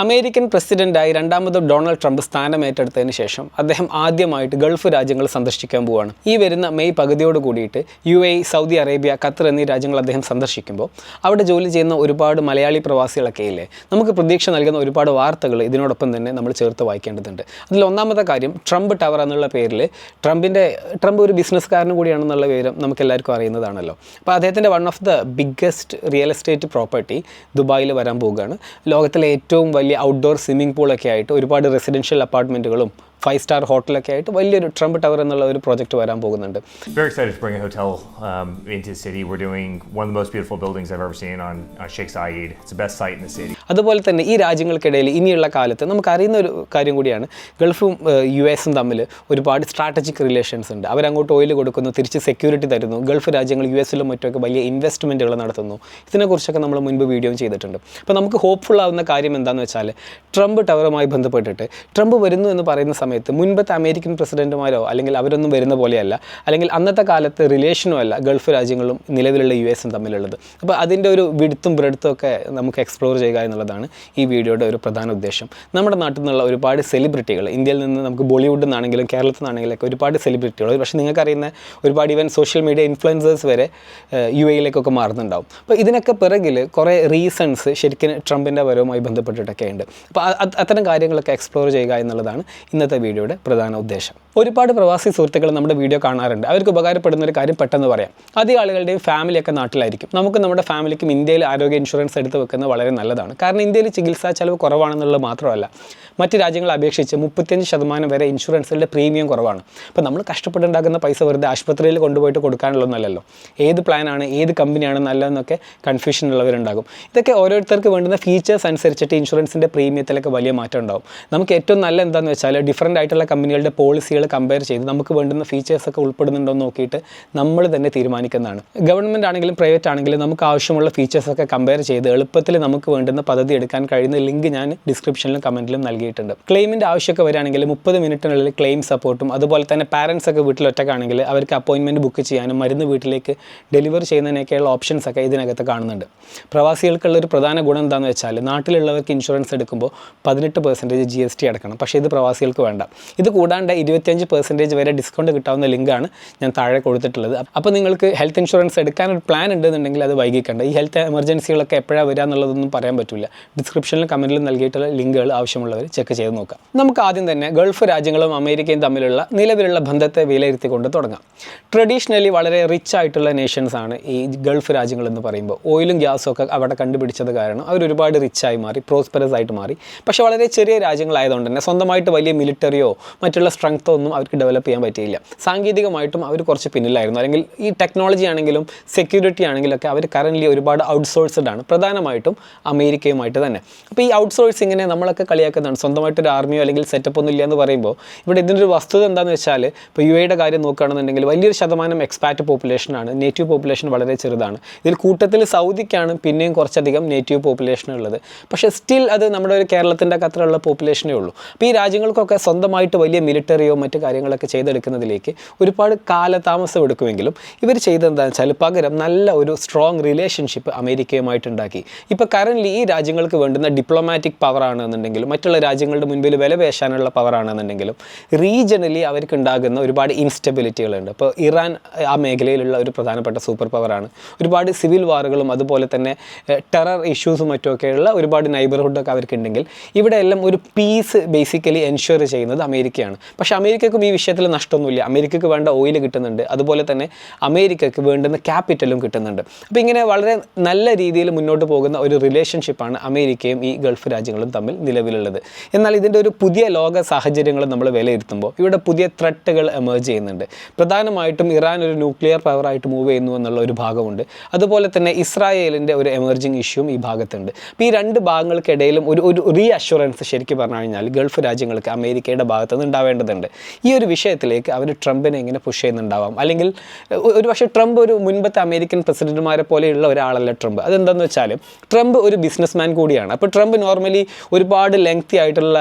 American പ്രസിഡന്റായി രണ്ടാമത് Donald Trump സ്ഥാനമേറ്റെടുത്തതിന് ശേഷം അദ്ദേഹം ആദ്യമായിട്ട് ഗൾഫ് രാജ്യങ്ങൾ സന്ദർശിക്കാൻ പോവുകയാണ് ഈ വരുന്ന മെയ് പകുതിയോട് കൂടിയിട്ട് U A Saudi Arabia Qatar എന്നീ രാജ്യങ്ങൾ അദ്ദേഹം സന്ദർശിക്കുമ്പോൾ അവിടെ ജോലി ചെയ്യുന്ന ഒരുപാട് മലയാളി പ്രവാസികളൊക്കെ ഇല്ലേ? നമുക്ക് പ്രതീക്ഷ നൽകുന്ന ഒരുപാട് വാർത്തകൾ ഇതിനോടൊപ്പം തന്നെ നമ്മൾ ചേർത്ത് വായിക്കേണ്ടതുണ്ട്. അതിൽ ഒന്നാമത്തെ കാര്യം ട്രംപ് ടവർ എന്നുള്ള പേരിൽ ട്രംപിന്റെ ട്രംപ് ഒരു ബിസിനസ്സുകാരനും കൂടിയാണെന്നുള്ള വിവരം നമുക്ക് എല്ലാവർക്കും അറിയുന്നതാണല്ലോ. അപ്പോൾ അദ്ദേഹത്തിന്റെ one of the biggest real estate property ദുബായിൽ വരാൻ പോവുകയാണ്. ലോകത്തിലെ ഏറ്റവും വലിയ ഔട്ട്ഡോർ സ്വിമ്മിംഗ് പൂളൊക്കെ ആയിട്ട് ഒരുപാട് റെസിഡൻഷ്യൽ അപ്പാർട്ട്മെന്റുകളും ഫൈവ് സ്റ്റാർ ഹോട്ടലൊക്കെ ആയിട്ട് വലിയൊരു ട്രംപ് ടവർ എന്നുള്ള ഒരു പ്രോജക്റ്റ് വരാൻ പോകുന്നുണ്ട് Very excited to bring a hotel um, into the city. We're doing one of the most beautiful buildings I've ever seen on, on Sheikh Zayed. It's the best site in the city. അതുപോലെ തന്നെ ഈ രാജ്യങ്ങൾക്കിടയിൽ ഇനിയുള്ള കാലത്ത് നമുക്കറിയുന്ന ഒരു കാര്യം കൂടിയാണ് ഗൾഫും U എസും തമ്മിൽ ഒരുപാട് സ്ട്രാറ്റജിക് റിലേഷൻസ് ഉണ്ട് അവരങ്ങോട്ട് ഓയിൽ കൊടുക്കുന്നു തിരിച്ച് സെക്യൂരിറ്റി തരുന്നു ഗൾഫ് രാജ്യങ്ങൾ യു എസിലും മറ്റുമൊക്കെ വലിയ ഇൻവെസ്റ്റ്മെന്റുകൾ നടത്തുന്നു ഇതിനെക്കുറിച്ചൊക്കെ നമ്മൾ മുൻപ് വീഡിയോ ചെയ്തിട്ടുണ്ട് അപ്പോൾ നമുക്ക് ഹോപ്പ്ഫുൾ ആവുന്ന കാര്യം എന്താണെന്ന് വെച്ചാൽ ട്രംപ് ടവറുമായി ബന്ധപ്പെട്ടിട്ട് ട്രംപ് വരുന്നു എന്ന് പറയുന്ന സമയത്ത് മുൻപത്തെ അമേരിക്കൻ പ്രസിഡന്റുമാരോ അല്ലെങ്കിൽ അവരൊന്നും വരുന്ന പോലെയല്ല അല്ലെങ്കിൽ അന്നത്തെ കാലത്ത് റിലേഷനും അല്ല ഗൾഫ് രാജ്യങ്ങളും നിലവിലുള്ള യു എസും തമ്മിലുള്ളത്. അപ്പോൾ അതിന്റെ ഒരു വിടുത്തും ബ്രെടുത്തും ഒക്കെ നമുക്ക് എക്സ്പ്ലോർ ചെയ്യുക എന്നുള്ളതാണ് ഈ വീഡിയോയുടെ ഒരു പ്രധാന ഉദ്ദേശം. നമ്മുടെ നാട്ടിൽ നിന്നുള്ള ഒരുപാട് സെലിബ്രിറ്റികൾ ഇന്ത്യയിൽ നിന്ന് നമുക്ക് ബോളിവുഡിൽ നിന്നാണെങ്കിലും കേരളത്തിൽ നിന്നാണെങ്കിലും ഒക്കെ ഒരുപാട് സെലിബ്രിറ്റികൾ പക്ഷേ നിങ്ങൾക്കറിയുന്ന ഒരുപാട് ഇവൻ സോഷ്യൽ മീഡിയ ഇൻഫ്ലുവൻസേഴ്സ് വരെ യു എയിലേക്കൊക്കെ മാറുന്നുണ്ടാവും. അപ്പോൾ ഇതിനൊക്കെ പിറകിൽ കുറേ റീസൺസ് ശരിക്കും ട്രംപിന്റെ വരവുമായി ബന്ധപ്പെട്ടിട്ടൊക്കെ ഉണ്ട് അപ്പോൾ അത്തരം കാര്യങ്ങളൊക്കെ എക്സ്പ്ലോർ ചെയ്യുക എന്നുള്ളതാണ് ഇന്നത്തെ വീഡിയോയുടെ പ്രധാന ഉദ്ദേശം. ഒരുപാട് പ്രവാസി സുഹൃത്തുക്കൾ നമ്മുടെ വീഡിയോ കാണാറുണ്ട്. അവർക്ക് ഉപകാരപ്പെടുന്ന ഒരു കാര്യം പെട്ടെന്ന് പറയാം. അധികം ആളുകളുടെയും ഫാമിലിയൊക്കെ നാട്ടിലായിരിക്കും. നമുക്ക് നമ്മുടെ ഫാമിലിക്കും ഇന്ത്യയിൽ ആരോഗ്യ ഇൻഷുറൻസ് എടുത്ത് വെക്കുന്നത് വളരെ നല്ലതാണ്. കാരണം ഇന്ത്യയിൽ ചികിത്സാ ചെലവ് കുറവാണെന്നുള്ളത് മാത്രമല്ല മറ്റ് രാജ്യങ്ങളെ അപേക്ഷിച്ച് മുപ്പത്തിയഞ്ച് ശതമാനം വരെ ഇൻഷുറൻസിന്റെ പ്രീമിയം കുറവാണ്. അപ്പോൾ നമ്മൾ കഷ്ടപ്പെട്ടുണ്ടാക്കുന്ന പൈസ വെറുതെ ആശുപത്രിയിൽ കൊണ്ടുപോയിട്ട് കൊടുക്കാനുള്ളതല്ലോ ഏത് പ്ലാനാണ് ഏത് കമ്പനിയാണ് നല്ലതെന്നൊക്കെ കൺഫ്യൂഷൻ ഉള്ളവരുണ്ടാകും. ഇതൊക്കെ ഓരോരുത്തർക്ക് വേണ്ടുന്ന ഫീച്ചേഴ്സ് അനുസരിച്ചിട്ട് ഇൻഷുറൻസിന്റെ പ്രീമിയത്തിലൊക്കെ വലിയ മാറ്റം ഉണ്ടാകും നമുക്ക് ഏറ്റവും നല്ല എന്താണെന്ന് വെച്ചാൽ ഡിഫറന്റ് ആയിട്ടുള്ള കമ്പനികളുടെ പോളിസികൾ കമ്പയർ ചെയ്ത് നമുക്ക് വേണ്ടുന്ന ഫീച്ചേഴ്സ് ഒക്കെ ഉൾപ്പെടുന്നുണ്ടോ എന്ന് നോക്കിയിട്ട് നമ്മൾ തന്നെ തീരുമാനിക്കുന്നതാണ്. ഗവൺമെന്റ് ആണെങ്കിലും പ്രൈവറ്റ് ആണെങ്കിലും നമുക്ക് ആവശ്യമുള്ള ഫീച്ചേഴ്സ് ഒക്കെ കമ്പയർ ചെയ്ത് എളുപ്പത്തിൽ നമുക്ക് വേണ്ടുന്ന പദ്ധതി എടുക്കാൻ കഴിയുന്ന ലിങ്ക് ഞാൻ ഡിസ്ക്രിപ്ഷനിലും കമന്റിലും നൽകിയിട്ടുണ്ട്. ക്ലെയിമിന്റെ ആവശ്യമൊക്കെ വരികയാണെങ്കിൽ മുപ്പത് മിനിറ്റിനുള്ളിൽ ക്ലെയിം സപ്പോർട്ടും അതുപോലെ തന്നെ പാരൻസ് ഒക്കെ വീട്ടിൽ ഒറ്റക്കാണെങ്കിൽ അവർക്ക് അപ്പോയിൻമെന്റ് ബുക്ക് ചെയ്യാനും മരുന്ന് വീട്ടിലേക്ക് ഡെലിവർ ചെയ്യുന്നതിനൊക്കെയുള്ള ഓപ്ഷൻസ് ഒക്കെ ഇതിനകത്ത് കാണുന്നുണ്ട്. പ്രവാസികൾക്കുള്ള ഒരു പ്രധാന ഗുണം എന്താണെന്ന് വെച്ചാൽ നാട്ടിലുള്ളവർക്ക് ഇൻഷുറൻസ് എടുക്കുമ്പോൾ പതിനെട്ട് പെർസെന്റേജ് ജി എസ് ടി അടക്കണം. പക്ഷേ ഇത് പ്രവാസികൾക്ക് വേണ്ട. ഇത് കൂടാണ്ട് ഇരുപത്തിയഞ്ച് പെർസെന്റേജ് വരെ ഡിസ്കൗണ്ട് കിട്ടാവുന്ന ലിങ്കാണ് ഞാൻ താഴെ കൊടുത്തിട്ടുള്ളത്. അപ്പോൾ നിങ്ങൾക്ക് ഹെൽത്ത് ഇൻഷുറൻസ് എടുക്കാൻ ഒരു പ്ലാൻ ഉണ്ടെന്നുണ്ടെങ്കിൽ അത് വൈകിക്കണ്ട. ഈ ഹെൽത്ത് എമർജൻസികളൊക്കെ എപ്പോഴാണ് വരിക എന്നുള്ളതൊന്നും പറയാൻ പറ്റില്ല ഡിസ്ക്രിപ്ഷനിലും കമന്റിലും നൽകിയിട്ടുള്ള ലിങ്കുകൾ ആവശ്യമുള്ളവർ ചെക്ക് ചെയ്ത് നോക്കാം. നമുക്ക് ആദ്യം തന്നെ ഗൾഫ് രാജ്യങ്ങളും അമേരിക്കയും തമ്മിലുള്ള നിലവിലുള്ള ബന്ധത്തെ വിലയിരുത്തിക്കൊണ്ട് തുടങ്ങാം. ട്രഡീഷണലി വളരെ റിച്ച് ആയിട്ടുള്ള നേഷൻസ് ആണ് ഈ ഗൾഫ് രാജ്യങ്ങൾ എന്ന് പറയുമ്പോൾ ഓയിലും ഗ്യാസും ഒക്കെ അവിടെ കണ്ടുപിടിച്ചത് കാരണം അവർ ഒരുപാട് റിച്ചായി മാറി പ്രോസ്പെറസ് ആയിട്ട് മാറി. പക്ഷേ വളരെ ചെറിയ രാജ്യങ്ങളായതുകൊണ്ട് തന്നെ സ്വന്തമായിട്ട് വലിയ മിലിറ്ററിയോ മറ്റുള്ള സ്ട്രെങ്ത്തോ ഒന്നും അവർക്ക് ഡെവലപ്പ് ചെയ്യാൻ പറ്റിയില്ല. സാങ്കേതികമായിട്ടും അവർ കുറച്ച് പിന്നിലായിരുന്നു. അല്ലെങ്കിൽ ഈ ടെക്നോളജി ആണെങ്കിലും സെക്യൂരിറ്റി ആണെങ്കിലും ഒക്കെ അവർ കറന്റ്ലി ഒരുപാട് ഔട്ട്സോഴ്സ്ഡ് ആണ്. പ്രധാനമായിട്ടും അമേരിക്കയുമായിട്ട് തന്നെ. അപ്പോൾ ഈ ഔട്ട്സോഴ്സിങ്ങിനെ നമ്മളൊക്കെ കളിയാക്കുന്നതാണ്. സ്വന്തമായിട്ടൊരു ആർമിയോ അല്ലെങ്കിൽ സെറ്റപ്പ് ഒന്നും ഇല്ല എന്ന് പറയുമ്പോൾ ഇവിടെ ഇതിന്റെ ഒരു വസ്തുത എന്താണെന്ന് വെച്ചാൽ ഇപ്പോൾ യു എയുടെ കാര്യം നോക്കുകയാണെന്നുണ്ടെങ്കിൽ വലിയൊരു ശതമാനം എക്സ്പാറ്റ് പോപ്പുലേഷനാണ് നേറ്റീവ് പോപ്പുലേഷൻ വളരെ ചെറുതാണ്. ഇതിൽ കൂട്ടത്തിൽ സൗദിക്കാണ് പിന്നെയും കുറച്ചധികം നേറ്റീവ് പോപ്പുലേഷൻ ഉള്ളത്. പക്ഷേ സ്റ്റിൽ അത് നമ്മുടെ ഒരു കേരളത്തിന്റെ അത്രയുള്ള പോപ്പുലേഷനേ ഉള്ളൂ. അപ്പോൾ ഈ രാജ്യങ്ങൾക്കൊക്കെ സ്വന്തമായിട്ട് വലിയ മിലിറ്ററിയോ മറ്റു കാര്യങ്ങളൊക്കെ ചെയ്തെടുക്കുന്നതിലേക്ക് ഒരുപാട് കാലതാമസം എടുക്കുമെങ്കിലും ഇവർ ചെയ്തെന്താണെന്ന് വെച്ചാൽ പകരം നല്ല ഒരു സ്ട്രോങ് റിലേഷൻഷിപ്പ് അമേരിക്കയുമായിട്ടുണ്ടാക്കി ഇപ്പോൾ കറന്റ്ലി ഈ രാജ്യങ്ങൾക്ക് വേണ്ടുന്ന ഡിപ്ലോമാറ്റിക് പവർ ആണെന്നുണ്ടെങ്കിലും മറ്റുള്ള രാജ്യങ്ങളുടെ മുൻപിൽ വില പേശാനുള്ള പവർ ആണെന്നുണ്ടെങ്കിലും റീജിയണലി അവർക്ക് ഉണ്ടാകുന്ന ഒരുപാട് ഇൻസ്റ്റബിലിറ്റികളുണ്ട് ഇപ്പോൾ ഇറാൻ ആ മേഖലയിലുള്ള ഒരു പ്രധാനപ്പെട്ട സൂപ്പർ പവറാണ് ഒരുപാട് സിവിൽ വാറുകളും അതുപോലെ തന്നെ ടെറർ ഇഷ്യൂസും മറ്റുമൊക്കെയുള്ള ഒരുപാട് നൈബർഹുഡൊക്കെ അവർക്കുണ്ടെങ്കിൽ ഇവിടെ എല്ലാം ഒരു പീസ് ബേസിക്കലി എൻഷുർ ചെയ്യുന്നത് അമേരിക്കയാണ്. പക്ഷേ അമേരിക്കക്കും ഈ വിഷയത്തിൽ നഷ്ടമൊന്നുമില്ല. അമേരിക്കക്ക് വേണ്ട ഓയിൽ കിട്ടുന്നുണ്ട്. അതുപോലെ തന്നെ അമേരിക്കക്ക് വേണ്ടുന്ന ക്യാപിറ്റലും കിട്ടുന്നുണ്ട്. അപ്പോൾ ഇങ്ങനെ വളരെ നല്ല രീതിയിൽ മുന്നോട്ട് പോകുന്ന ഒരു റിലേഷൻഷിപ്പാണ് അമേരിക്കയും ഈ ഗൾഫ് രാജ്യങ്ങളും തമ്മിൽ നിലവിലുള്ളത്. എന്നാൽ ഇതിന്റെ ഒരു പുതിയ ലോക സാഹചര്യങ്ങൾ നമ്മൾ വിലയിരുത്തുമ്പോൾ ഇവിടെ പുതിയ ത്രട്ടുകൾ എമേർജ് ചെയ്യുന്നുണ്ട്. പ്രധാനമായിട്ടും ഇറാൻ ഒരു ന്യൂക്ലിയർ പവറായിട്ട് മൂവ് ചെയ്യുന്നു എന്നുള്ള ഒരു ഭാഗമുണ്ട്. അതുപോലെ തന്നെ ഇസ്രായേലിന്റെ ഒരു എമർജിങ് ഇഷ്യൂവും ഈ ഭാഗത്തുണ്ട്. അപ്പോൾ ഈ രണ്ട് ഭാഗങ്ങൾക്കിടയിലും ഒരു ഒരു റീ അഷുറൻസ് ശരിക്കും പറഞ്ഞു കഴിഞ്ഞാൽ ഗൾഫ് രാജ്യങ്ങൾക്ക് അമേരിക്കയുടെ ഭാഗത്തു നിന്ന് ഉണ്ടാവേണ്ടതുണ്ട്. ഈ ഒരു വിഷയത്തിലേക്ക് അവർ ട്രംപിനെ എങ്ങനെ പുഷ് ചെയ്യുന്നുണ്ടാവാം? അല്ലെങ്കിൽ ഒരു പക്ഷേ ട്രംപ് ഒരു മുൻപത്തെ അമേരിക്കൻ പ്രസിഡന്റുമാരെ പോലെയുള്ള ഒരാളല്ല ട്രംപ്. അതെന്താണെന്ന് വെച്ചാൽ ട്രംപ് ഒരു ബിസിനസ്മാൻ കൂടിയാണ്. അപ്പോൾ ട്രംപ് നോർമലി ഒരുപാട് ലെങ്തി ആയിട്ടുള്ള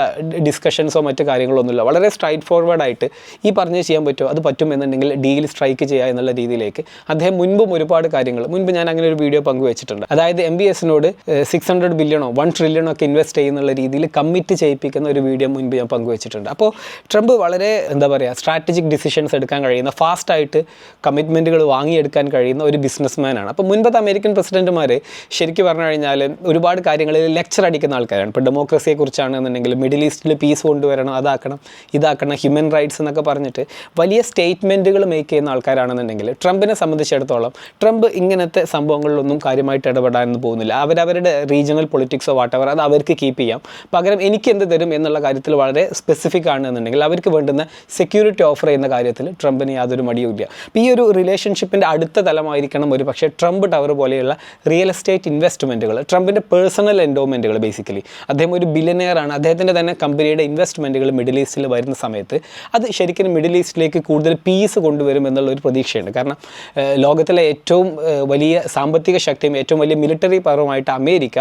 ഡിസ്കഷൻസോ മറ്റു കാര്യങ്ങളൊന്നുമില്ല. വളരെ സ്ട്രൈറ്റ് ഫോർവേഡ് ആയിട്ട് ഈ പറഞ്ഞ് ചെയ്യാൻ പറ്റുമോ അത് പറ്റുമെന്നുണ്ടെങ്കിൽ ഡീൽ സ്ട്രൈക്ക് ചെയ്യുക എന്നുള്ള രീതിയിലേക്ക് അദ്ദേഹം മുൻപും ഒരുപാട് കാര്യങ്ങൾ മുൻപ് ഞാൻ അങ്ങനെ ഒരു വീഡിയോ പങ്കുവച്ചിട്ടുണ്ട്. അതായത് എം ബി എസിനോട് സിക്സ് ഹൺഡ്രഡ് ബില്യണോ വൺ ട്രില്യണോ ഒക്കെ ഇൻവെസ്റ്റ് ചെയ്യുന്നുള്ള രീതിയിൽ കമ്മിറ്റ് ചെയ്യിപ്പിക്കുന്ന ഒരു വീഡിയോ മുൻപ് ഞാൻ പങ്കുവച്ചിട്ടുണ്ട്. അപ്പോൾ ട്രംപ് വളരെ എന്താ പറയുക സ്ട്രാറ്റജിക് ഡിസിഷൻസ് എടുക്കാൻ കഴിയുന്ന ഫാസ്റ്റായിട്ട് കമ്മിറ്റ്മെന്റുകൾ വാങ്ങിയെടുക്കാൻ കഴിയുന്ന ഒരു ബിസിനസ്മാനാണ് അപ്പോൾ മുൻപത്തെ അമേരിക്കൻ പ്രസിഡന്റുമാർ ശരിക്കും പറഞ്ഞു കഴിഞ്ഞാൽ ഒരുപാട് കാര്യങ്ങളിൽ ലെക്ചർ അടിക്കുന്ന ആൾക്കാരാണ്. ഇപ്പോൾ ഡെമോക്രസിയെ കുറിച്ചാണെന്നുണ്ടെങ്കിൽ മിഡിൽ ഈസ്റ്റിൽ പീസ് കൊണ്ടുവരണം അതാക്കണം ഇതാക്കണം ഹ്യൂമൻ റൈറ്റ്സ് എന്നൊക്കെ പറഞ്ഞിട്ട് വലിയ സ്റ്റേറ്റ്മെന്റുകൾ മേക്ക് ചെയ്യുന്ന ആൾക്കാരാണെന്നുണ്ടെങ്കിൽ ട്രംപിനെ സംബന്ധിച്ചിടത്തോളം ട്രംപ് ഇങ്ങനത്തെ സംഭവങ്ങളിലൊന്നും കാര്യമായിട്ട് ഇടപെടാനൊന്നും പോകുന്നില്ല. അവരവരുടെ റീജിയണൽ പൊളിറ്റിക്സോ വാട്ടവർ അത് അവർക്ക് കീപ്പ് ചെയ്യാം. പകരം എനിക്ക് എന്ത് തരും എന്നുള്ള കാര്യത്തിൽ വളരെ സ്പെസിഫിക് ആണ് എന്നുണ്ടെങ്കിൽ അവർക്ക് വേണ്ടുന്ന സെക്യൂരിറ്റി ഓഫർ ചെയ്യുന്ന കാര്യത്തിൽ ട്രംപിന് യാതൊരു മടിയുമില്ല അപ്പോൾ ഈ ഒരു റിലേഷൻഷിപ്പിന്റെ അടുത്ത തലമായിരിക്കണം ഒരു പക്ഷേ ട്രംപ് ടവർ പോലെയുള്ള റിയൽ എസ്റ്റേറ്റ് ഇൻവെസ്റ്റ്മെന്റുകൾ ട്രംപിന്റെ പേഴ്സണൽ എൻഡോമെന്റുകൾ ബേസിക്കലി അദ്ദേഹം ഒരു ബില്ലിനെയറാണ് അദ്ദേഹത്തിന്റെ തന്നെ കമ്പനിയുടെ ഇൻവെസ്റ്റ്മെന്റുകൾ മിഡിൽ ഈസ്റ്റിൽ വരുന്ന സമയത്ത് അത് ശരിക്കും മിഡിൽ ഈസ്റ്റിലേക്ക് കൂടുതൽ പീസ് കൊണ്ടുവരും എന്നുള്ള ഒരു പ്രതീക്ഷയുണ്ട്. കാരണം ലോകത്തിലെ ഏറ്റവും വലിയ സാമ്പത്തിക ശക്തിയും ഏറ്റവും വലിയ മിലിറ്ററി പവറുമായിട്ട് അമേരിക്ക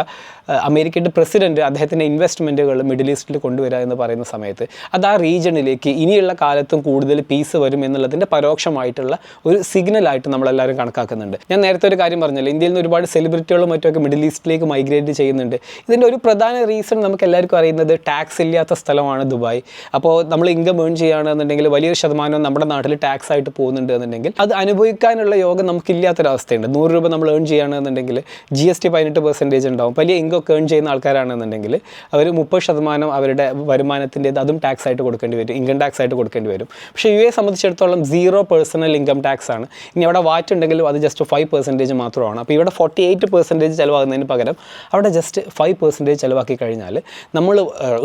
അമേരിക്കയുടെ പ്രസിഡന്റ് അദ്ദേഹത്തിന്റെ ഇൻവെസ്റ്റ്മെന്റുകൾ മിഡിൽ ഈസ്റ്റിൽ കൊണ്ടുവരിക എന്ന് പറയുന്ന സമയത്ത് അത് ആ റീജിയണിലേക്ക് ഇനിയുള്ള കാലത്തും കൂടുതൽ പീസ് വരും എന്നുള്ളതിന്റെ പരോക്ഷമായിട്ടുള്ള ഒരു സിഗ്നലായിട്ട് നമ്മളെല്ലാവരും കണക്കാക്കുന്നുണ്ട്. ഞാൻ നേരത്തെ ഒരു കാര്യം പറഞ്ഞല്ലോ ഇന്ത്യയിൽ നിന്ന് ഒരുപാട് സെലിബ്രിറ്റികളും മറ്റുമൊക്കെ മിഡിൽ ഈസ്റ്റിലേക്ക് മൈഗ്രേറ്റ് ചെയ്യുന്നുണ്ട്. ഇതിന്റെ ഒരു പ്രധാന റീസൺ നമുക്ക് എല്ലാവർക്കും അറിയുന്നത് ടാക്സ് ഇല്ലാത്ത സ്ഥലമാണ് ദുബായ്. അപ്പോൾ നമ്മൾ ഇൻകം ഏൺ ചെയ്യുകയാണെന്നുണ്ടെങ്കിൽ വലിയൊരു ശതമാനം നമ്മുടെ നാട്ടിൽ ടാക്സ് ആയിട്ട് പോകുന്നുണ്ട് എന്നുണ്ടെങ്കിൽ അത് അനുഭവിക്കാനുള്ള യോഗം നമുക്കില്ലാത്തൊരവസ്ഥയുണ്ട്. നൂറ് രൂപ നമ്മൾ ഏൺ ചെയ്യുകയാണെന്നുണ്ടെങ്കിൽ ജി എസ് ടി പതിനെട്ട് പെർസെന്റേജ് ഉണ്ടാവും. വലിയ ഇൻകം ഒക്കെ ഏൺ ചെയ്യുന്ന ആൾക്കാരാണെന്നുണ്ടെങ്കിൽ അവർ മുപ്പത് ശതമാനം അവരുടെ വരുമാനത്തിന്റെ അതും ആയിട്ട് കൊടുക്കേണ്ടി വരും ഇൻകം ടാക്സ് ആയിട്ട് കൊടുക്കേണ്ടി വരും. പക്ഷേ യു എ സംബന്ധിച്ചിടത്തോളം സീറോ പേഴ്സണൽ ഇൻകം ടാക്സ് ആണ്. ഇനി അവിടെ വാറ്റ് ഉണ്ടെങ്കിലും അത് ജസ്റ്റ് ഫൈവ് പെർസെന്റേജ് മാത്രമാണ്. അപ്പോൾ ഇവിടെ ഫോർട്ടി എയ്റ്റ് പെർസെന്റേജ് ചിലവാകുന്നതിന് പകരം അവിടെ ജസ്റ്റ് ഫൈവ് പെർസെന്റേജ് ചിലവാക്കി കഴിഞ്ഞാൽ നമ്മൾ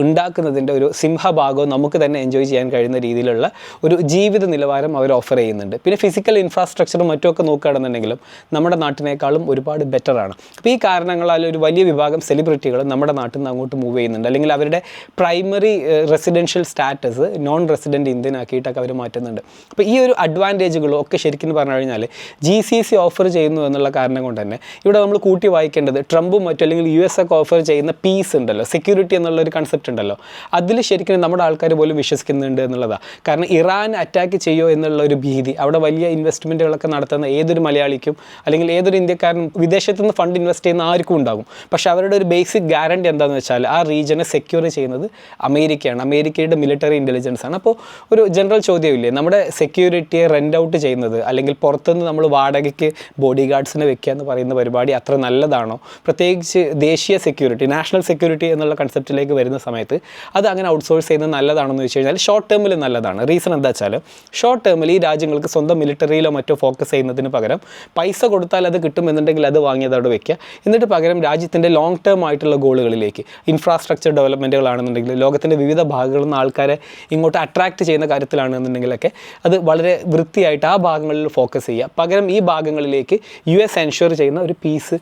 ഉണ്ടാക്കുന്നതിന്റെ ഒരു സിംഹഭാഗവും നമുക്ക് തന്നെ എൻജോയ് ചെയ്യാൻ കഴിയുന്ന രീതിയിലുള്ള ഒരു ജീവിത നിലവാരം അവർ ഓഫർ ചെയ്യുന്നുണ്ട്. പിന്നെ ഫിസിക്കൽ ഇൻഫ്രാസ്ട്രക്ചറും മറ്റുമൊക്കെ നോക്കുകയാണെന്നുണ്ടെങ്കിലും നമ്മുടെ നാട്ടിനേക്കാളും ഒരുപാട് ബെറ്ററാണ് അപ്പോൾ ഈ കാരണങ്ങളാൽ ഒരു വലിയ വിഭാഗം സെലിബ്രിറ്റികൾ നമ്മുടെ നാട്ടിൽ നിന്ന് അങ്ങോട്ട് മൂവ് ചെയ്യുന്നുണ്ട്. അല്ലെങ്കിൽ അവരുടെ primary residential status non resident Indian ആക്കിയിട്ടൊക്കെ അവർ മാറ്റുന്നുണ്ട്. അപ്പോൾ ഈ ഒരു അഡ്വാന്റേജുകളും ഒക്കെ ശരിക്കും പറഞ്ഞു കഴിഞ്ഞാൽ ജി സി സി ഓഫർ ചെയ്യുന്നു എന്നുള്ള കാരണം കൊണ്ട് തന്നെ ഇവിടെ നമ്മൾ കൂട്ടി വായിക്കേണ്ടത് ട്രംപും മറ്റും അല്ലെങ്കിൽ യു എസ് ഒക്കെ ഓഫർ ചെയ്യുന്ന പീസ് ഉണ്ടല്ലോ സെക്യൂരിറ്റി എന്നുള്ള ഒരു കൺസെപ്റ്റ് ഉണ്ടല്ലോ. അതിൽ ശരിക്കും നമ്മുടെ ആൾക്കാർ പോലും വിശ്വസിക്കുന്നുണ്ട് എന്നുള്ളതാണ് കാരണം ഇറാൻ അറ്റാക്ക് ചെയ്യുമോ എന്നുള്ള ഒരു ഭീതി അവിടെ വലിയ ഇൻവെസ്റ്റ്മെന്റുകളൊക്കെ നടത്തുന്ന ഏതൊരു മലയാളിക്കും അല്ലെങ്കിൽ ഏതൊരു ഇന്ത്യക്കാരനും വിദേശത്തു നിന്ന് ഫണ്ട് ഇൻവെസ്റ്റ് ചെയ്യുന്ന ആർക്കും ഉണ്ടാകും. പക്ഷേ അവരുടെ ഒരു ബേസിക് ഗ്യാരണ്ടി എന്താണെന്ന് വെച്ചാൽ ആ റീജിയനെ സെക്യൂർ ചെയ്യുന്നത് അമേരിക്കയാണ്. അമേരിക്കയുടെ മിലിറ്ററി ഇന്റലിജൻസ് ആണ്. അപ്പോൾ ഒരു ജനറൽ ചോദ്യമില്ലേ നമ്മുടെ സെക്യൂരിറ്റിയെ റെന്റ് ഔട്ട് ചെയ്യുന്നത് അല്ലെങ്കിൽ പുറത്തുനിന്ന് നമ്മൾ വാടകയ്ക്ക് ബോഡി ഗാർഡ്സിനെ വെക്കുക എന്ന് പറയുന്ന പരിപാടി അത്ര നല്ലതാണോ? പ്രത്യേകിച്ച് ദേശീയ സെക്യൂരിറ്റി നാഷണൽ സെക്യൂരിറ്റി എന്നുള്ള കൺസെപ്റ്റിലേക്ക് വരുന്ന സമയത്ത് അത് അങ്ങനെ ഔട്ട്സോഴ്സ് ചെയ്യുന്നത് നല്ലതാണെന്ന് വെച്ച് കഴിഞ്ഞാൽ ഷോർട്ട് ടേമിൽ നല്ലതാണ്. റീസൺ എന്താ വെച്ചാൽ ഷോർട്ട് ടേമിൽ ഈ രാജ്യങ്ങൾക്ക് സ്വന്തം മിലിറ്ററിയിലോ മറ്റോ ഫോക്കസ് ചെയ്യുന്നതിന് പകരം പൈസ കൊടുത്താൽ അത് കിട്ടുമെന്നുണ്ടെങ്കിൽ അത് വാങ്ങിയത് അവിടെ വെക്കുക. എന്നിട്ട് പകരം രാജ്യത്തിന്റെ ലോങ് ടേം ആയിട്ടുള്ള ഗോളുകളിലേക്ക് ഇൻഫ്രാസ്ട്രക്ചർ ഡെവലപ്മെന്റുകളാണെന്നുണ്ടെങ്കിൽ ലോകത്തിന്റെ വിവിധ ഭാഗങ്ങളിൽ നിന്ന് ആൾക്കാരെ ഇങ്ങോട്ട് അട്രാക്റ്റ് ചെയ്യുന്ന കാര്യത്തിലാണെന്നുണ്ടെങ്കിലൊക്കെ അത് വളരെ വൃത്തിയായിട്ട് ആ ഭാഗങ്ങളിൽ ഫോക്കസ് ചെയ്യുക. പകരം ഈ ഭാഗങ്ങളിലേക്ക് യു എസ് എൻഷുർ ചെയ്യുന്ന ഒരു പീസ്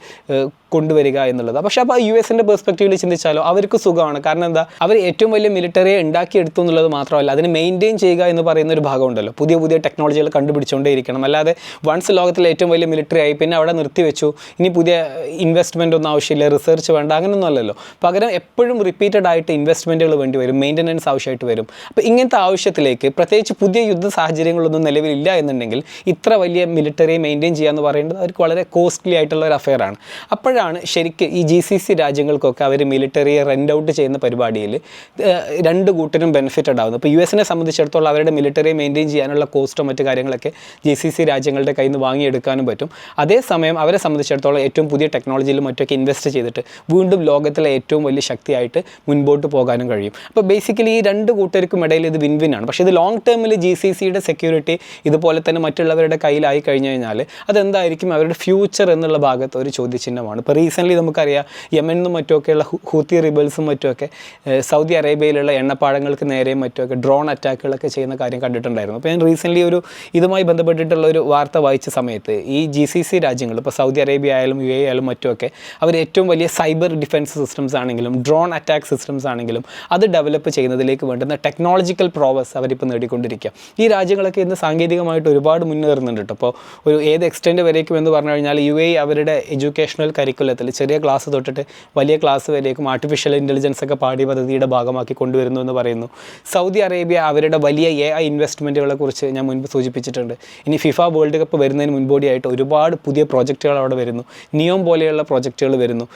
കൊണ്ടുവരിക എന്നുള്ളത്. പക്ഷെ അപ്പോൾ യു എസിന്റെ പെർസ്പെക്റ്റീവിൽ ചിന്തിച്ചാലോ അവർക്ക് സുഖമാണ്. കാരണം എന്താ? അവർ ഏറ്റവും വലിയ മിലിറ്ററിയെ ഉണ്ടാക്കിയെടുത്തു എന്നുള്ളത് മാത്രമല്ല അതിനെ മെയിന്റെയിൻ ചെയ്യുക എന്ന് പറയുന്ന ഒരു ഭാഗമുണ്ടല്ലോ. പുതിയ പുതിയ ടെക്നോളജികൾ കണ്ടുപിടിച്ചുകൊണ്ടേ ഇരിക്കണം അല്ലാതെ വൺസ് ലോകത്തിലെ ഏറ്റവും വലിയ മിലിറ്ററി ആയി പിന്നെ അവിടെ നിർത്തിവെച്ചു. ഇനി പുതിയ ഇൻവെസ്റ്റ്മെന്റ് ഒന്നും ആവശ്യമില്ല റിസർച്ച് വേണ്ട അങ്ങനെയൊന്നും അല്ലല്ലോ. പകരം എപ്പോഴും റിപ്പീറ്റഡ് ആയിട്ട് ഇൻവെസ്റ്റ്മെന്റുകൾ വേണ്ടി വരും മെയിന്റനൻസ് ആവശ്യമായിട്ട് വരും. അപ്പോൾ ഇങ്ങനത്തെ ആവശ്യത്തിലേക്ക് പ്രത്യേകിച്ച് പുതിയ യുദ്ധ സാഹചര്യങ്ങളൊന്നും നിലവിലില്ല എന്നുണ്ടെങ്കിൽ ഇത്ര വലിയ മിലിറ്ററി മെയിന്റെയിൻ ചെയ്യുക എന്ന് പറയുന്നത് അവർക്ക് വളരെ കോസ്റ്റ്ലി ആയിട്ടുള്ള ഒരു അഫെയർ ആണ്. അപ്പോഴാണ് ശരിക്ക് ഈ ജി സി സി രാജ്യങ്ങൾക്കൊക്കെ അവർ മിലിറ്ററിയെ റെന്റ് ഔട്ട് ചെയ്യുന്ന പരിപാടിയിൽ രണ്ട് കൂട്ടരും ബെനിഫിറ്റ് ആവുന്നത് ഇപ്പോൾ യു എസിനെ സംബന്ധിച്ചിടത്തോളം അവരുടെ മിലിറ്ററിയെ മെയിന്റെയിൻ ചെയ്യാനുള്ള കോസ്റ്റോ മറ്റു കാര്യങ്ങളൊക്കെ ജി സി സി രാജ്യങ്ങളുടെ കയ്യിൽ നിന്ന് വാങ്ങിയെടുക്കാനും പറ്റും. അതേസമയം അവരെ സംബന്ധിച്ചിടത്തോളം ഏറ്റവും പുതിയ ടെക്നോളജിയിലും മറ്റൊക്കെ ഇൻവെസ്റ്റ് ചെയ്തിട്ട് വീണ്ടും ലോകത്തിലെ ഏറ്റവും വലിയ ശക്തിയായിട്ട് മുൻപോട്ട് പോകാനും കഴിയും. അപ്പോൾ ബേസിക്കലി ഈ രണ്ട് കൂട്ടർക്കും ഇടയിൽ ഇത് വിൻ വിൻ ആണ്. പക്ഷേ ഇത് ലോങ് ടേമിൽ ജി സി സിയുടെ സെക്യൂരിറ്റി ഇതുപോലെ തന്നെ മറ്റുള്ളവരുടെ കയ്യിലായി കഴിഞ്ഞു കഴിഞ്ഞാൽ അതെന്തായിരിക്കും അവരുടെ ഫ്യൂച്ചർ എന്നുള്ള ഭാഗത്ത് ഒരു ചോദ്യചിഹ്നമാണ്. ഇപ്പോൾ റീസെന്റ്ലി നമുക്കറിയാം യമനും മറ്റുമൊക്കെയുള്ള ഹൂത്തി റിബൽസും മറ്റുമൊക്കെ സൗദി അറേബ്യയിലുള്ള എണ്ണപ്പാടങ്ങൾക്ക് നേരെയും മറ്റുമൊക്കെ ഡ്രോൺ അറ്റാക്കുകളൊക്കെ ചെയ്യുന്ന കാര്യം കണ്ടിട്ടുണ്ടായിരുന്നു. അപ്പോൾ ഞാൻ റീസെന്റ്ലി ഒരു ഇതുമായി ബന്ധപ്പെട്ടിട്ടുള്ള ഒരു വാർത്ത വായിച്ച സമയത്ത് ഈ ജി സി സി രാജ്യങ്ങൾ ഇപ്പോൾ സൗദി അറേബ്യ ആയാലും യു എ ആയാലും മറ്റുമൊക്കെ അവർ ഏറ്റവും വലിയ സൈബർ ഡിഫൻസ് സിസ്റ്റംസ് ആണെങ്കിലും ഡ്രോൺ അറ്റാക്ക് സിസ്റ്റംസ് ആണെങ്കിലും അത് ഡെവലപ്പ് ചെയ്യുന്നതിലേക്ക് വേണ്ടുന്ന ടെക്നോളജിക്കൽ പ്രോവസ് അവരിപ്പോൾ നേടിക്കൊണ്ടിരിക്കുക ഈ രാജ്യങ്ങളൊക്കെ ഇന്ന് സാങ്കേതികമായിട്ട് ഒരുപാട് മുന്നേറുന്നുണ്ട് കേട്ടോ. അപ്പോൾ ഒരു ഏത് എക്സ്റ്റെൻഡ് വരേക്കും എന്ന് പറഞ്ഞു കഴിഞ്ഞാൽ യു എ അവരുടെ എഡ്യൂക്കേഷണൽ കരിക്കുലത്തിൽ ചെറിയ ക്ലാസ് തൊട്ടിട്ട് വലിയ ക്ലാസ് വരേക്കും ആർട്ടിഫിഷ്യൽ ഇന്റലിജൻസ് ഒക്കെ പാഠ്യ പദ്ധതിയുടെ ഭാഗമാക്കി കൊണ്ടുവരുന്നു എന്ന് പറയുന്നു. സൗദി അറേബ്യ അവരുടെ വലിയ എ ഐ ഇൻവെസ്റ്റ്മെന്റുകളെ കുറിച്ച് ഞാൻ മുൻപ് സൂചിപ്പിച്ചിട്ടുണ്ട്. ഇനി ഫിഫ വേൾഡ് കപ്പ് വരുന്നതിന് മുൻപോടിയായിട്ട് ഒരുപാട് പുതിയ പ്രോജക്റ്റുകൾ അവിടെ വരുന്നു. നിയോം പോലെയുള്ള പ്രോജക്റ്റുകൾ വരുന്നു.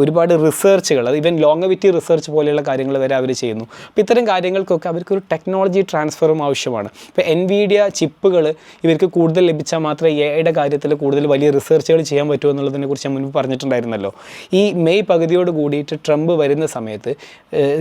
ഒരുപാട് റിസർച്ചുകൾ അത് ഇവൻ ലോങ്ങവിറ്റി റിസർച്ച് പോലെയുള്ള കാര്യങ്ങൾ വരെ അവർ ചെയ്യുന്നു. അപ്പോൾ ഇത്തരം കാര്യങ്ങൾക്കൊക്കെ അവർക്കൊരു ടെക്നോളജി ട്രാൻസ്ഫറും ആവശ്യമാണ്. ഇപ്പോൾ എൻവിഡിയ ചിപ്പുകൾ ഇവർക്ക് കൂടുതൽ ലഭിച്ചാൽ മാത്രമേ എ ഐയുടെ കാര്യത്തിൽ കൂടുതൽ വലിയ റിസർച്ചുകൾ ചെയ്യാൻ പറ്റൂ എന്നുള്ളതിനെക്കുറിച്ച് ഞാൻ മുൻപ് പറഞ്ഞിട്ടുണ്ടായിരുന്നല്ലോ. ഈ മെയ് പകുതിയോട് കൂടിയിട്ട് ട്രംപ് വരുന്ന സമയത്ത്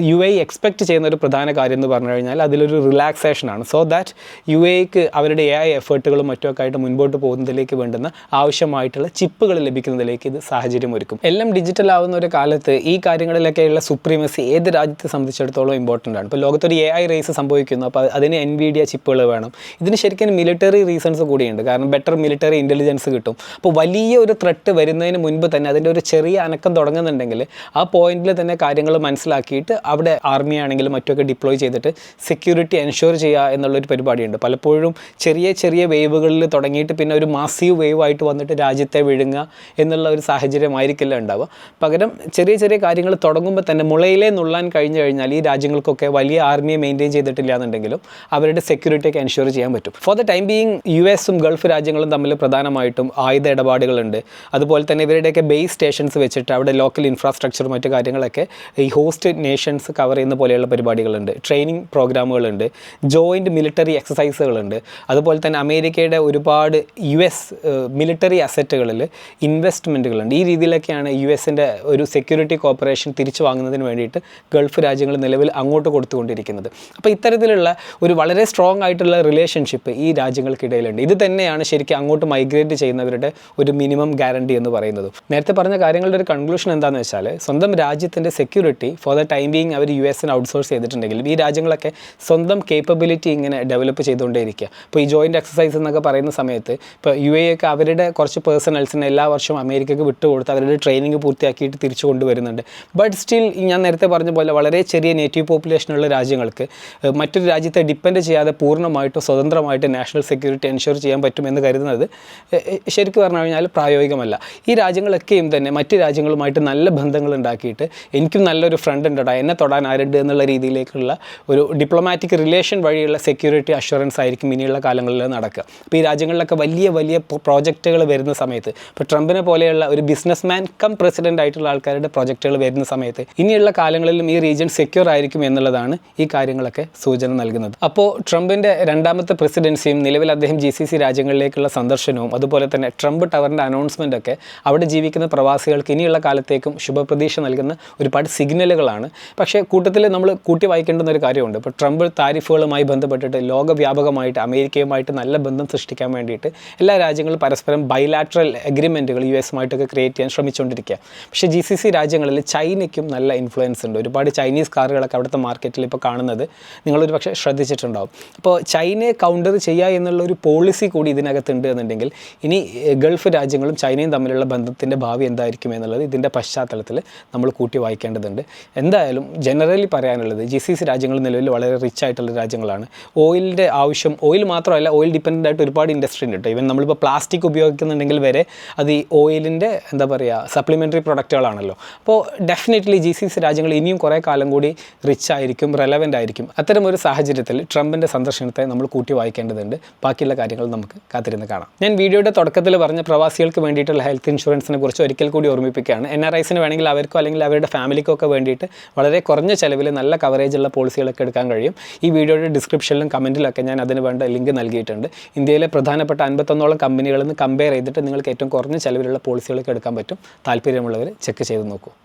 യു എ എക്സ്പെക്റ്റ് ചെയ്യുന്ന ഒരു പ്രധാന കാര്യം എന്ന് പറഞ്ഞു കഴിഞ്ഞാൽ അതിലൊരു റിലാക്സേഷനാണ് സോ ദാറ്റ് യു എക്ക് അവരുടെ എ ഐ എഫേർട്ടുകളും മറ്റുമൊക്കെ ആയിട്ട് മുൻപോട്ട് പോകുന്നതിലേക്ക് വേണ്ടുന്ന ആവശ്യമായിട്ടുള്ള ചിപ്പുകൾ ലഭിക്കുന്നതിലേക്ക് ഇത് സാഹചര്യം ഒരുക്കും. എല്ലാം ഡിജിറ്റൽ ആവുന്ന ഒരു കാലത്ത് ഈ കാര്യങ്ങളിലൊക്കെയുള്ള സുപ്രീമസി ഏത് രാജ്യത്തെ സംബന്ധിച്ചിടത്തോളം ഇമ്പോർട്ടന്റ് ആണ്. ഇപ്പോൾ ലോകത്തൊരു എ ഐ റേസ് സംഭവിക്കുന്നു. അപ്പോൾ അതിന് എൻ വി എൻവിഡിയ ചിപ്പുകൾ വേണം. ഇതിന് ശരിക്കും മിലിറ്ററി റീസൺസ് കൂടിയുണ്ട്. കാരണം ബെറ്റർ മിലിറ്ററി ഇന്റലിജൻസ് കിട്ടും. അപ്പോൾ വലിയ ഒരു ത്രെട്ട് വരുന്നതിന് മുൻപ് തന്നെ അതിന്റെ ഒരു ചെറിയ അനക്കം തുടങ്ങുന്നുണ്ടെങ്കിൽ ആ പോയിന്റിൽ തന്നെ കാര്യങ്ങൾ മനസ്സിലാക്കിയിട്ട് അവിടെ ആർമി ആണെങ്കിലും മറ്റൊക്കെ ഡിപ്ലോയ് ചെയ്തിട്ട് സെക്യൂരിറ്റി എൻഷുർ ചെയ്യുക എന്നുള്ളൊരു പരിപാടിയുണ്ട്. പലപ്പോഴും ചെറിയ ചെറിയ വേവുകളിൽ തുടങ്ങിയിട്ട് പിന്നെ ഒരു മാസീവ് വേവ് ആയിട്ട് വന്നിട്ട് രാജ്യത്തെ വിഴുങ്ങുക എന്നുള്ള ഒരു സാഹചര്യമായിരിക്കില്ല ഉണ്ടാവുക. പകരം ചെറിയ ചെറിയ കാര്യങ്ങൾ തുടങ്ങുമ്പോൾ തന്നെ മുളയിലേ നുള്ളാൻ കഴിഞ്ഞു കഴിഞ്ഞാൽ ഈ രാജ്യങ്ങൾക്കൊക്കെ വലിയ ആർമിയെ മെയിന്റെയിൻ ചെയ്തിട്ടില്ല എന്നുണ്ടെങ്കിലും അവരുടെ സെക്യൂരിറ്റിയൊക്കെ എൻഷുർ ചെയ്യാൻ പറ്റും. For the time being U എസും ഗൾഫ് രാജ്യങ്ങളും തമ്മിൽ പ്രധാനമായിട്ടും ആയുധ ഇടപാടുകളുണ്ട്. അതുപോലെ തന്നെ ഇവരുടെയൊക്കെ ബേസ് സ്റ്റേഷൻസ് വെച്ചിട്ട് അവിടെ ലോക്കൽ ഇൻഫ്രാസ്ട്രക്ചർ മറ്റു കാര്യങ്ങളൊക്കെ ഈ ഹോസ്റ്റ് നേഷൻസ് കവർ ചെയ്യുന്ന പോലെയുള്ള പരിപാടികളുണ്ട്. ട്രെയിനിങ് പ്രോഗ്രാമുകളുണ്ട് ജോയിന്റ് മിലിറ്ററി എക്സസൈസുകളുണ്ട് അതുപോലെ തന്നെ അമേരിക്കയുടെ ഒരുപാട് യു എസ് മിലിറ്ററി അസറ്റുകളിൽ ഇൻവെസ്റ്റ്മെന്റുകളുണ്ട് ഈ രീതിയിലൊക്കെയാണ് യു എസിന്റെ ഒരു സെക്യൂരിറ്റി കോർപ്പറേഷൻ തിരിച്ചു വാങ്ങുന്നതിന് വേണ്ടിയിട്ട് ഗൾഫ് രാജ്യങ്ങൾ നിലവിൽ അങ്ങോട്ട് കൊടുത്തുകൊണ്ടിരിക്കുന്നത്. അപ്പോൾ ഇത്തരത്തിലുള്ള ഒരു വളരെ സ്ട്രോങ് ആയിട്ടുള്ള റിലേഷൻഷിപ്പ് ഈ രാജ്യങ്ങൾക്കിടയിലുണ്ട്. ഇത് തന്നെയാണ് ശരിക്കും അങ്ങോട്ട് മൈഗ്രേറ്റ് ചെയ്യുന്നവരുടെ ഒരു മിനിമം ഗ്യാരണ്ടി എന്ന് പറയുന്നത്. നേരത്തെ പറഞ്ഞ കാര്യങ്ങളുടെ ഒരു കൺക്ലൂഷൻ എന്താണെന്ന് വെച്ചാൽ സ്വന്തം രാജ്യത്തിന്റെ security for the time being our U എസിന് ഔട്ട്സോഴ്സ് ചെയ്തിട്ടുണ്ടെങ്കിലും ഈ രാജ്യങ്ങളൊക്കെ സ്വന്തം കേപ്പബിലിറ്റി ഇങ്ങനെ ഡെവലപ്പ് ചെയ്തുകൊണ്ടേയിരിക്കുക. ഇപ്പോൾ ഈ ജോയിന്റ് എക്സസൈസ് എന്നൊക്കെ പറയുന്ന സമയത്ത് ഇപ്പോൾ യു എ ഒക്കെ അവരുടെ കുറച്ച് പേഴ്സണൽസിനെ എല്ലാ വർഷവും അമേരിക്കക്ക് വിട്ടുകൊടുത്ത് അവരുടെ ട്രെയിനിങ് പൂർത്തിയാക്കിയിട്ട് തിരിച്ചു കൊണ്ടുവരുന്നുണ്ട്. ബട്ട് സ്റ്റിൽ ഞാൻ നേരത്തെ പറഞ്ഞ പോലെ വളരെ ചെറിയ നേറ്റീവ് പോപ്പുലേഷനുള്ള രാജ്യങ്ങൾക്ക് മറ്റൊരു രാജ്യത്തെ ഡിപ്പെൻഡ് ചെയ്യാതെ പൂർണമായിട്ടും സ്വതന്ത്രമായിട്ട് നാഷണൽ സെക്യൂരിറ്റി എൻഷുർ ചെയ്യാൻ പറ്റുമെന്ന് കരുതുന്നത് ശരിക്കും പറഞ്ഞു കഴിഞ്ഞാൽ പ്രായോഗികമല്ല. ഈ രാജ്യങ്ങളൊക്കെയും തന്നെ മറ്റ് രാജ്യങ്ങളുമായിട്ട് നല്ല ബന്ധങ്ങൾ ഉണ്ടാക്കിയിട്ട് എനിക്കും നല്ലൊരു ഫ്രണ്ട് ഉണ്ടടാ. എന്നെ തൊടാൻ ആരുണ്ട് എന്നുള്ള രീതിയിലേക്കുള്ള ഒരു ഡിപ്ലോമാറ്റിക് റിലേഷൻ വഴിയുള്ള സെക്യൂരിറ്റി അഷുറൻസ് ആയിരിക്കും ഇനിയുള്ള കാലങ്ങളിൽ നടക്കുക. അപ്പോൾ ഈ രാജ്യങ്ങളിലൊക്കെ വലിയ വലിയ പ്രോജക്റ്റുകൾ വരുന്ന സമയത്ത് ഇപ്പോൾ ട്രംപിനെ പോലെയുള്ള ഒരു ബിസിനസ് മാൻ കം പ്രസിഡന്റ് ആയിട്ടുള്ള ആൾക്കാരുടെ പ്രോജക്റ്റുകൾ വരുന്ന സമയത്ത് ഇനിയുള്ള കാലങ്ങളിലും ഈ റീജിയൻ സെക്യൂർ ആയിരിക്കും എന്നുള്ളതാണ് ഈ കാര്യങ്ങളൊക്കെ സൂചന നൽകുന്നത്. അപ്പോൾ ട്രംപിന്റെ രണ്ടാമത്തെ പ്രസിഡൻസിയും നിലവിൽ അദ്ദേഹം ജി രാജ്യങ്ങളിലേക്കുള്ള സന്ദർശനവും അതുപോലെ തന്നെ ട്രംപ് ടവറിന്റെ അനൗൺസ്മെന്റ് ഒക്കെ അവിടെ ജീവിക്കുന്ന പ്രവാസികൾക്ക് ഇനിയുള്ള കാലത്തേക്കും ശുഭപ്രതീക്ഷ നൽകുന്ന ഒരുപാട് സിഗ്നലുകളാണ്. പക്ഷേ കൂട്ടത്തിൽ നമ്മൾ കൂട്ടി വായിക്കേണ്ടുന്ന ഒരു കാര്യമുണ്ട്. ഇപ്പോൾ ട്രംപ് താരിഫുകളുമായി ബന്ധപ്പെട്ടിട്ട് ലോകവ്യാപകമായിട്ട് അമേരിക്കയുമായിട്ട് നല്ല ബന്ധം സൃഷ്ടിക്കാൻ വേണ്ടിയിട്ട് എല്ലാ രാജ്യങ്ങളും പരസ്പരം ബൈലാറ്ററൽ എഗ്രിമെന്റുകൾ യു എസുമായിട്ടൊക്കെ ക്രിയേറ്റ് ചെയ്യാൻ ശ്രമിച്ചുകൊണ്ടിരിക്കുക പക്ഷേ ജി സി സി രാജ്യങ്ങളിൽ ചൈനയ്ക്കും നല്ല ഇൻഫ്ലുവൻസ് ഉണ്ട്. ഒരുപാട് ചൈനീസ് കാറുകളൊക്കെ അവിടുത്തെ മാർക്കറ്റിൽ ഇപ്പോൾ കാണുന്നത് നിങ്ങളൊരു പക്ഷേ ശ്രദ്ധിച്ചിട്ടുണ്ടാവും. അപ്പോൾ ചൈനയെ കൗണ്ടർ ചെയ്യുക എന്നുള്ള ഒരു പോളിസി കൂടി ഇതിനകത്തുണ്ട് എന്നുണ്ടെങ്കിൽ ഇനി ഗൾഫ് രാജ്യങ്ങളും ചൈനയും തമ്മിലുള്ള ബന്ധത്തിന്റെ ഭാവി എന്തായിരിക്കും എന്നുള്ളത് ഇതിന്റെ പശ്ചാത്തലത്തിൽ നമ്മൾ കൂട്ടി വായിക്കേണ്ടതുണ്ട്. എന്തായാലും ജനറലി പറയാനുള്ളത് ജി സി സി രാജ്യങ്ങൾ നിലവിൽ വളരെ റിച്ച് ആയിട്ടുള്ള രാജ്യങ്ങളാണ്. ഓയിലിന്റെ ആവശ്യം ഓയിൽ മാത്രമല്ല ഓയിൽ ഡിപ്പെൻഡന്റ് ആയിട്ട് ഒരുപാട് ഇൻഡസ്ട്രി ഉണ്ട് കേട്ടോ ഇവൻ നമ്മളിപ്പോൾ പ്ലാസ്റ്റിക് ഉപയോഗിക്കുന്നുണ്ടെങ്കിൽ വരെ അത് ഈ ഓയിലിന്റെ എന്താ പറയുക സപ്ലിമെന്ററി പ്രൊഡക്റ്റുകളാണല്ലോ അപ്പോൾ ഡെഫിനറ്റ്ലി ജി സി സി രാജ്യങ്ങൾ ഇനിയും കുറേ കാലം കൂടി റിച്ച് ആയിരിക്കും റെലവന്റ് ആയിരിക്കും. അത്തരമൊരു സാഹചര്യത്തിൽ ട്രംപിന്റെ സന്ദർശനത്തെ നമ്മൾ കൂട്ടി വായിക്കേണ്ടതുണ്ട്. ബാക്കിയുള്ള കാര്യങ്ങൾ നമുക്ക് കാത്തിരുന്ന് കാണാം. ഞാൻ വീഡിയോയുടെ തുടക്കത്തിൽ പറഞ്ഞ പ്രവാസികൾക്ക് വേണ്ടിയിട്ടുള്ള ഹെൽത്ത് ഇൻഷുറൻസിനെ കുറിച്ച് ഒരിക്കൽ കൂടി ഓർമ്മിപ്പിക്കുകയാണ്. എൻ ആർ ഐസിന് വേണമെങ്കിൽ അവർക്കോ അല്ലെങ്കിൽ അവരുടെ ഫാമിലിക്കോ ഒക്കെ വേണ്ടിയിട്ട് വളരെ കുറഞ്ഞ ചിലവിൽ നല്ല കവറേജ് ഉള്ള പോളിസികളൊക്കെ എടുക്കാൻ കഴിയും. ഈ വീഡിയോയുടെ ഡിസ്ക്രിപ്ഷനിലും കമന്റിലൊക്കെ ഞാൻ അതിന് വേണ്ട ലിങ്ക് നൽകിയിട്ടുണ്ട്. ഇന്ത്യയിലെ പ്രധാനപ്പെട്ട അൻപത്തൊന്നോളം കമ്പനികളിൽ നിന്ന് കമ്പയർ ചെയ്തിട്ട് നിങ്ങൾക്ക് ഏറ്റവും കുറഞ്ഞ ചിലവിലുള്ള പോളിസികളൊക്കെ എടുക്കാൻ പറ്റും. താല്പര്യമുള്ളവർ ചെക്ക് ചെയ്ത് നോക്കൂ.